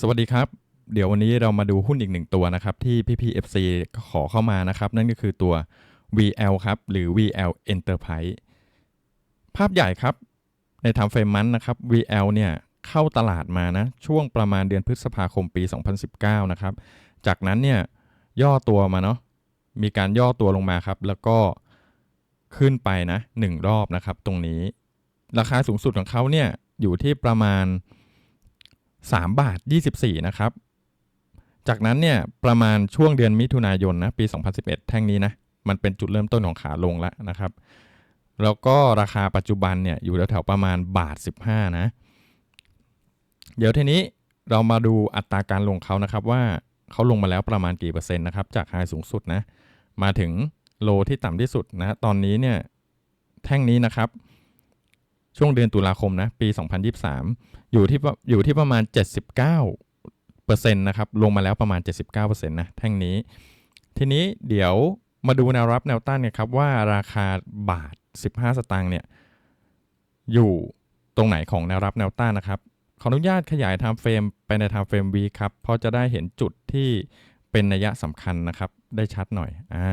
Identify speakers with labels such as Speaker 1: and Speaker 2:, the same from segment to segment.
Speaker 1: สวัสดีครับ เดี๋ยววันนี้เรามาดูหุ้นอีกหนึ่งตัวนะครับ ที่ PPFC ขอเข้ามานะครับ นั่นก็คือตัว VL ครับ หรือ VL Enterprise ภาพใหญ่ครับ ในทำเฟรมมันนะครับ VL เนี่ยเข้าตลาดมานะ ช่วงประมาณเดือนพฤษภาคมปี 2019 นะครับ จากนั้นเนี่ยย่อตัวมาเนาะมีการย่อตัวลงมาครับ แล้วก็ขึ้นไปนะหนึ่งรอบนะครับ ตรงนี้ ราคาสูงสุดของเขาเนี่ยอยู่ที่ประมาณ 3 บาท 24 นะครับ จากนั้นเนี่ยประมาณช่วงเดือนมิถุนายนนะปี 2011 แท่งนี้นะมันเป็นจุดเริ่มต้นของขาลงแล้วนะครับ แล้วก็ราคาปัจจุบันเนี่ยอยู่แถวๆประมาณบาท 15 นะ เดี๋ยวทีนี้เรามาดูอัตราการลงเขานะครับว่าเขาลงมาแล้วประมาณกี่เปอร์เซ็นต์นะครับจากไฮสูงสุดนะมาถึงโลที่ต่ำที่สุดนะตอนนี้เนี่ยแท่งนี้นะครับ ช่วงเดือนตุลาคมนะปี 2023 อยู่ที่อยู่ที่ประมาณ 79เปอร์เซ็นต์นะครับลงมาแล้วประมาณ 79เปอร์เซ็นต์นะแท่งนี้ ทีนี้เดี๋ยวมาดูแนวรับแนวต้านเนี่ยครับว่าราคาบาท 15 สตางค์เนี่ยอยู่ตรงไหนของแนวรับแนวต้านนะครับขออนุญาตขยายไทม์เฟรมไปในไทม์เฟรมวีครับเพราะจะได้เห็นจุดที่เป็นนัยสำคัญนะครับ ได้ชัดหน่อยอ่า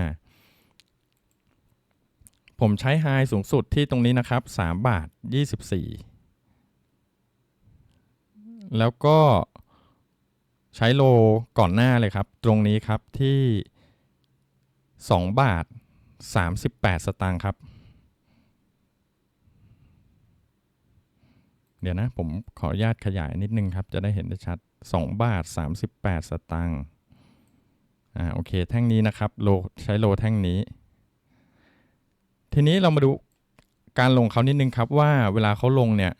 Speaker 1: ผมใช้ไฮสูงสุดที่ตรงนี้นะครับ 3 บาท 24 แล้วก็ใช้โลก่อนหน้าเลยครับ ตรงนี้ครับที่ 2 บาท 38 สตางค์ครับ เดี๋ยวนะ ผมขออนุญาตขยายนิดนึงครับ จะได้เห็นได้ชัด 2 บาท 38 สตางค์อ่าโอเค แท่งนี้นะครับโลใช้โลแท่งนี้ ทีนี้เรามาดูการลงเขานิดนึงครับว่าเวลาเขาลงเนี่ย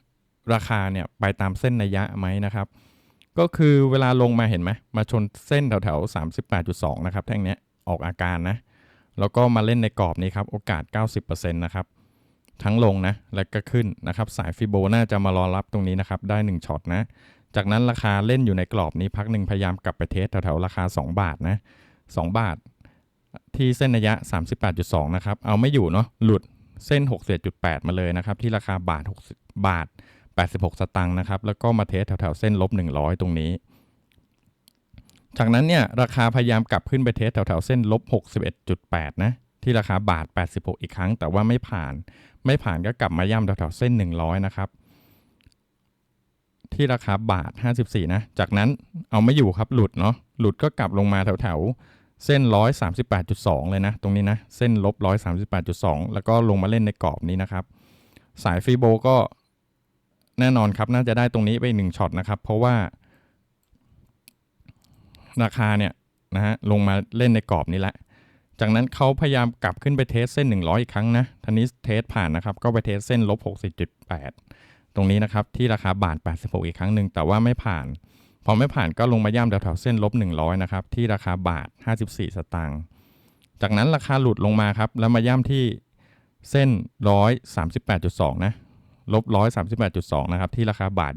Speaker 1: ราคาเนี่ยไปตามเส้นนัยยะไหมนะครับ ก็คือเวลาลงมาเห็นไหมมาชนเส้นแถวๆ38.2นะครับแท่งเนี้ยออกอาการนะ แล้วก็มาเล่นในกรอบนี้ครับ โอกาส 90%นะครับทั้งลงนะและก็ขึ้นนะครับ สายฟิโบน่าจะมารอรับตรงนี้นะครับ ได้ 1ช็อตนะ จากนั้นราคาเล่นอยู่ในกรอบนี้พักหนึ่งพยายามกลับไปเทสแถวๆราคา 2 บาทนะ2บาท ที่เส้นระยะ 38.2 นะครับ เอาไม่อยู่เนาะหลุดเส้น 61.8 มาเลยนะครับ ที่ราคาบาท 60 บาท 86 สตางค์นะครับ แล้วก็มาเทสแถวๆเส้นลบ 100 ตรงนี้ จากนั้นเนี่ยราคาพยายามกลับขึ้นไปเทสแถวๆเส้นลบ 61.8 นะ ที่ราคาบาท 86 อีกครั้ง แต่ว่าไม่ผ่าน ไม่ผ่านก็กลับมาย่ำแถวๆเส้น 100 นะครับ ที่ราคาบาท 54 นะ จากนั้นเอาไม่อยู่ครับหลุดเนาะหลุดก็กลับลงมาแถวๆ เส้น 138.2 เลยนะ ตรงนี้นะ เส้นลบ 138.2 แล้วก็ลงมาเล่นในกรอบนี้นะครับ สายฟีโบก็แน่นอนครับ น่าจะได้ตรงนี้ไปหนึ่งช็อตนะครับ เพราะว่า ราคาเนี่ยนะฮะลงมาเล่นในกรอบนี้แหละ จากนั้นเขาพยายามกลับขึ้นไปเทสเส้น 100 อีกครั้งนะทันนี้เทสผ่านนะครับ ก็ไปเทสเส้นลบ 60.8 ตรงนี้นะครับ ที่ราคาบาท 86 อีกครั้งหนึ่งแต่ว่าไม่ผ่าน พอไม่ผ่านก็ลงมาย่ำแถวๆเส้นลบ100นะครับที่ราคาบาท 54 สตางค์จากนั้นราคาหลุดลงมาครับแล้วมาย่ำที่เส้น 138.2 นะลบ 138.2 นะครับที่ราคาบาท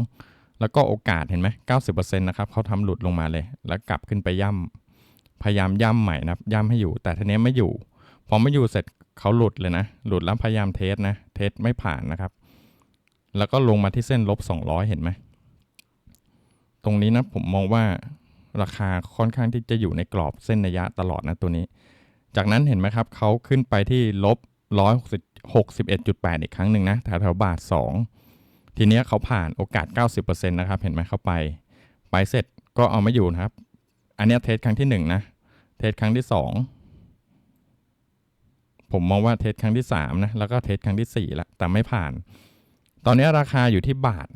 Speaker 1: 22 แล้วก็โอกาสเห็นไหม90%นะครับเขาทำหลุดลงมาเลย แล้วกลับขึ้นไปย่ำพยายามย่ำใหม่นะย่ำให้อยู่ แต่ทีนี้ไม่อยู่พอไม่อยู่เสร็จเขาหลุดเลยนะ หลุดแล้วพยายามเทสนะ เทสไม่ผ่านนะครับ แล้วก็ลงมาที่เส้นลบ 200 เห็นไหม ตรงนี้นะผมมองว่าราคาค่อนข้างที่จะอยู่ในกรอบเส้นระยะตลอดนะตัวนี้ จากนั้นเห็นไหมครับเขาขึ้นไปที่ลบ161.8 อีกครั้งหนึ่งนะแถวแถวบาท 2 ทีเนี้ยเขาผ่านโอกาส 90%นะครับ เห็นไหมเขาไป ไปเสร็จก็เอาไม่อยู่นะครับ อันนี้เทสครั้งที่ 1 นะ เทสครั้งที่ 2 ผมมองว่าเทสครั้งที่ 3 นะ แล้วก็เทสครั้งที่ 4ล้วแต่ไม่ผ่าน ตอนนี้ราคาอยู่ที่บาท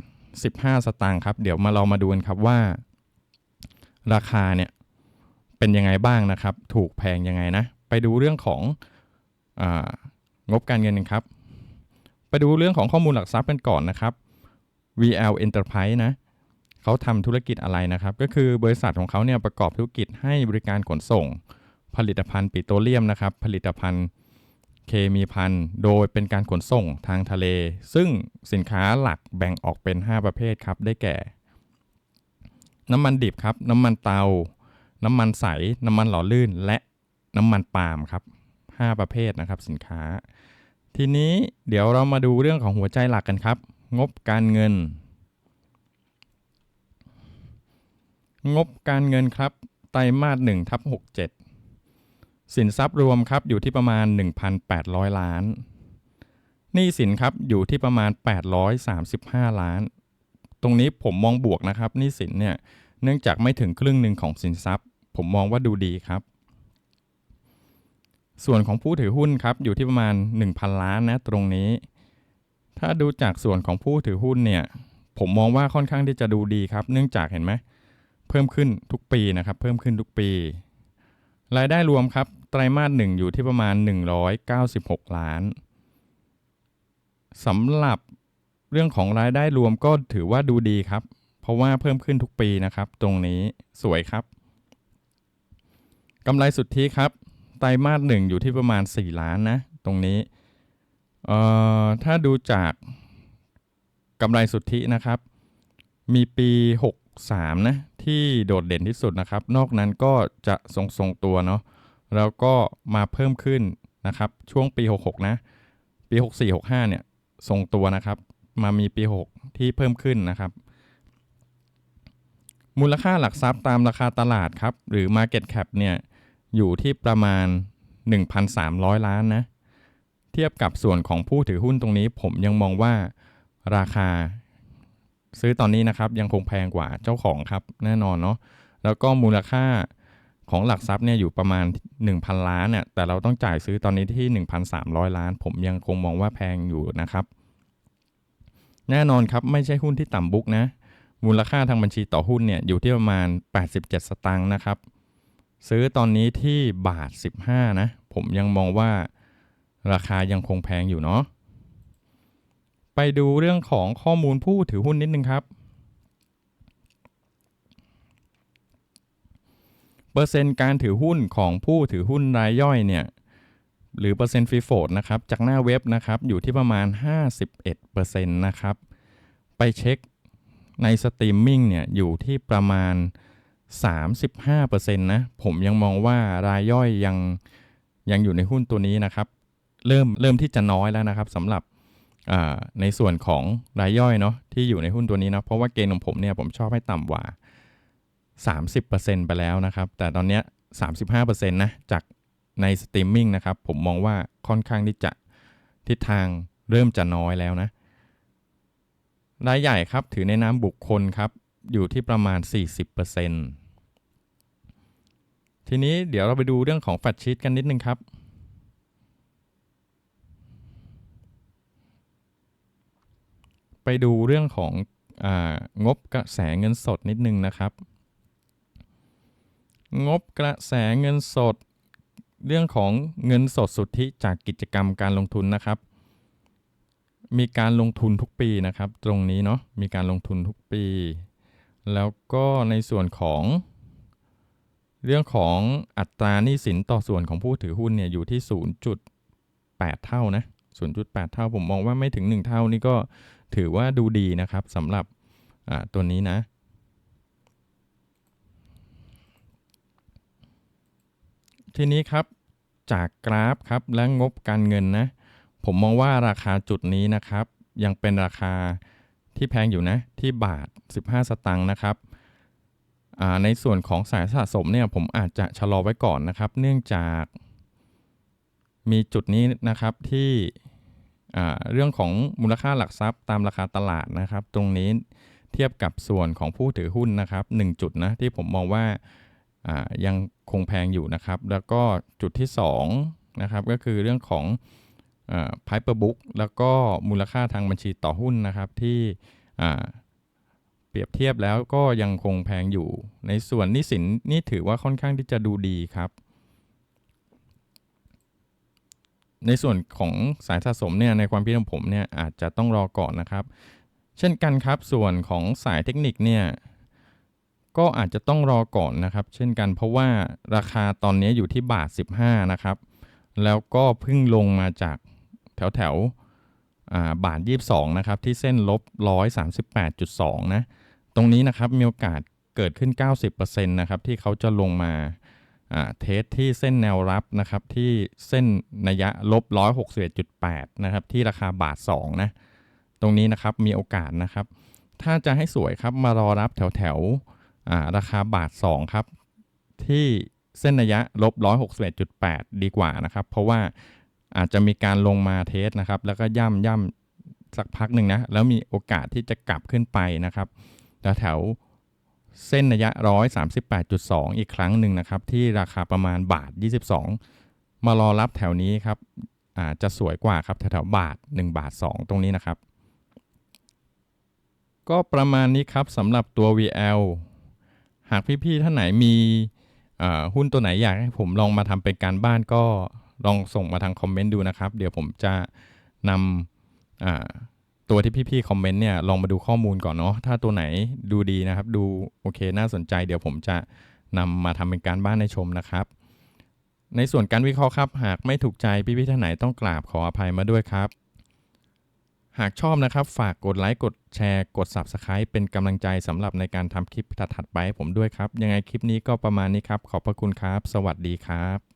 Speaker 1: 15 สตางค์ครับ เดี๋ยวมาเรามาดูกันครับว่า ราคาเนี่ยเป็นยังไงบ้างนะครับ ถูกแพงยังไงนะ ไปดูเรื่องขององบการเงินกันครับ ไปดูเรื่องของข้อมูลหลักทรัพย์กันก่อนนะครับ VL Enterprise นะเขาทำธุรกิจอะไรนะครับ ก็คือบริษัทของเขาเนี่ยประกอบธุรกิจให้บริการขนส่ง ผลิตภัณฑ์ปิโตรเลียมนะครับ ผลิตภัณฑ์ เคมีภัณฑ์โดยเป็นการขนส่งทางทะเล ซึ่งสินค้าหลักแบ่งออกเป็น 5 ประเภทครับได้แก่ น้ำมันดิบครับ น้ำมันเตา น้ำมันใส น้ำมันหล่อลื่น และน้ำมันปาล์มครับ 5 ประเภทนะครับสินค้า ทีนี้เดี๋ยวเรามาดูเรื่องของหัวใจหลักกันครับ งบการเงิน งบการเงินครับไตรมาส1ทับ67 สินทรัพย์รวมครับอยู่ที่ประมาณ 1,800 ล้านหนี้สินครับอยู่ที่ประมาณ 835 ล้าน ตรงนี้ผมมองบวกนะครับหนี้สินเนี่ยเนื่องจากไม่ถึงครึ่งหนึ่งของสินทรัพย์ ผมมองว่าดูดีครับ ส่วนของผู้ถือหุ้นครับอยู่ที่ประมาณ 1,000 ล้านนะตรงนี้ ถ้าดูจากส่วนของผู้ถือหุ้นเนี่ยผมมองว่าค่อนข้างที่จะดูดีครับ เนื่องจากเห็นไหมเพิ่มขึ้นทุกปีนะครับ เพิ่มขึ้นทุกปี รายได้รวมครับ ไตรมาสหนึ่งอยู่ที่ประมาณ 196 ล้านสำหรับเรื่องของรายได้รวมก็ถือว่าดูดีครับ เพราะว่าเพิ่มขึ้นทุกปีนะครับ ตรงนี้สวยครับกำไรสุทธิครับ ไตรมาสหนึ่งอยู่ที่ประมาณ 4 ล้านนะ ตรงนี้เอ่อถ้าดูจากกำไรสุทธินะครับ มีปี 63 นะ ที่โดดเด่นที่สุดนะครับ นอกนั้นก็จะทรงทรงตัวเนาะแล้วก็มาเพิ่มขึ้นนะครับ ช่วงปี 66 นะ ปี 64 65 เนี่ยทรงตัวนะครับ มามีปี 6 ที่เพิ่มขึ้นนะครับ มูลค่าหลักทรัพย์ตามราคาตลาดครับ หรือ Market Cap เนี่ยอยู่ที่ประมาณ 1,300 ล้านนะ เทียบกับส่วนของผู้ถือหุ้นตรงนี้ ผมยังมองว่าราคา ซื้อตอนนี้นะครับยังคงแพงกว่าเจ้าของครับแน่นอนเนาะแล้วก็มูลค่าของหลักทรัพย์เนี่ยอยู่ประมาณ 1,000 ล้านเนี่ยแต่เราต้องจ่ายซื้อตอนนี้ที่ 1,300 ล้าน ผมยังคงมองว่าแพงอยู่นะครับ แน่นอนครับไม่ใช่หุ้นที่ต่ำบุ๊กนะ มูลค่าทางบัญชีต่อหุ้นเนี่ยอยู่ที่ประมาณ 87 สตางค์นะครับ ซื้อตอนนี้ที่บาท 15 นะ ผมยังมองว่าราคายังคงแพงอยู่เนาะ ไปดูเรื่องของข้อมูลผู้ถือหุ้นนิดนึงครับ เปอร์เซ็นต์การถือหุ้นของผู้ถือหุ้นรายย่อยเนี่ยหรือเปอร์เซ็นต์ฟรีโฟดนะครับจากหน้าเว็บนะครับอยู่ที่ประมาณ 51%นะครับไปเช็คในสตรีมมิ่งเนี่ยอยู่ที่ประมาณ 35%นะผมยังมองว่ารายย่อยยังยังอยู่ในหุ้นตัวนี้นะครับ เริ่มเริ่มที่จะน้อยแล้วนะครับสำหรับ ในส่วนของรายย่อยเนาะที่อยู่ในหุ้นตัวนี้เนาะเพราะว่าเกณฑ์ของผมเนี่ยผมชอบให้ต่ำกว่า 30%ไปแล้วนะครับ แต่ตอนเนี้ย35%นะจากในสตรีมมิ่งนะครับผมมองว่าค่อนข้างที่จะทิศทางเริ่มจะน้อยแล้วนะรายใหญ่ครับถือในนามบุคคลครับ อยู่ที่ประมาณ 40%ทีนี้เดี๋ยวเราไปดูเรื่องของแฟตชีตกันนิดนึงครับ ไปดูเรื่องขององบกระแสเงินสดนิดนึงนะครับ งบกระแสเงินสด เรื่องของเงินสดสุทธิจากกิจกรรมการลงทุนนะครับ มีการลงทุนทุกปีนะครับ ตรงนี้เนาะมีการลงทุนทุกปี แล้วก็ในส่วนของ เรื่องของอัตราหนี้สินต่อส่วนของผู้ถือหุ้นเนี่ยอยู่ที่ 0.8 เท่านะ0.8 เท่าผมมองว่าไม่ถึง 1 เท่านี่ก็ ถือว่าดูดีนะครับสำหรับตัวนี้นะ ทีนี้ครับจากกราฟครับและงบการเงินนะ ผมมองว่าราคาจุดนี้นะครับ ยังเป็นราคาที่แพงอยู่นะ ที่บาท 15 สตางค์นะครับในส่วนของสายสะสมเนี่ยผมอาจจะชะลอไว้ก่อนนะครับ เนื่องจากมีจุดนี้นะครับที่ เรื่องของมูลค่าหลักทรัพย์ตามราคาตลาดนะครับ ตรงนี้เทียบกับส่วนของผู้ถือหุ้นนะครับ1จุดนะที่ผมมองว่ายังคงแพงอยู่นะครับ แล้วก็จุดที่2นะครับก็คือเรื่องของไพเปอร์บุ๊กแล้วก็มูลค่าทางบัญชีต่อหุ้นนะครับที่เปรียบเทียบแล้วก็ยังคงแพงอยู่ ในส่วนนี้สินนี่ถือว่าค่อนข้างที่จะดูดีครับ ในส่วนของสายสะสมเนี่ยในความคิดของผมเนี่ยอาจจะต้องรอก่อนนะครับ เช่นกันครับส่วนของสายเทคนิคเนี่ยก็อาจจะต้องรอก่อนนะครับ เช่นกันเพราะว่าราคาตอนนี้อยู่ที่บาท 15 นะครับ แล้วก็เพิ่งลงมาจากแถวแถวๆอ่าบาท 22 นะครับ ที่เส้นลบ 138.2 นะ ตรงนี้นะครับมีโอกาสเกิดขึ้น 90%นะครับ ที่เขาจะลงมา เทสที่เส้นแนวรับนะครับที่เส้นนัยะลบ161.8นะครับที่ราคาบาท2นะตรงนี้นะครับมีโอกาสนะครับ ถ้าจะให้สวยครับมารอรับแถวแถวาราคาบาท2ครับที่เส้นระยะลบ161.8 ดีกว่านะครับ เพราะว่าอาจจะมีการลงมาเทสนะครับ แล้วก็ย่ำย่ำสักพักหนึ่งนะ แล้วมีโอกาสที่จะกลับขึ้นไปนะครับแถว เส้นระยะ 138.2 อีกครั้งหนึ่งนะครับ ที่ราคาประมาณบาท 22 มารอรับแถวนี้ครับอาจจะสวยกว่าครับแถวๆบาท 1 บาท 2 ตรงนี้นะครับ ก็ประมาณนี้ครับสำหรับตัว VL หากพี่ๆท่านไหนมีหุ้นตัวไหนอยากให้ผมลองมาทำเป็นการบ้านก็ลองส่งมาทางคอมเมนต์ดูนะครับ เดี๋ยวผมจะนำ ตัวที่พี่ๆคอมเมนต์เนี่ยลองมาดูข้อมูลก่อนเนาะถ้าตัวไหนดูดีนะครับ ดูโอเคน่าสนใจ เดี๋ยวผมจะนำมาทำเป็นการบ้านให้ชมนะครับ ในส่วนการวิเคราะห์ครับ หากไม่ถูกใจพี่ๆท่านไหนต้องกราบขออภัยมาด้วยครับ หากชอบนะครับ ฝากกดไลค์กดแชร์กด Subscribe เป็นกำลังใจสำหรับในการทำคลิปถัดๆไปให้ผมด้วยครับ ยังไงคลิปนี้ก็ประมาณนี้ครับ ขอบพระคุณครับ สวัสดีครับ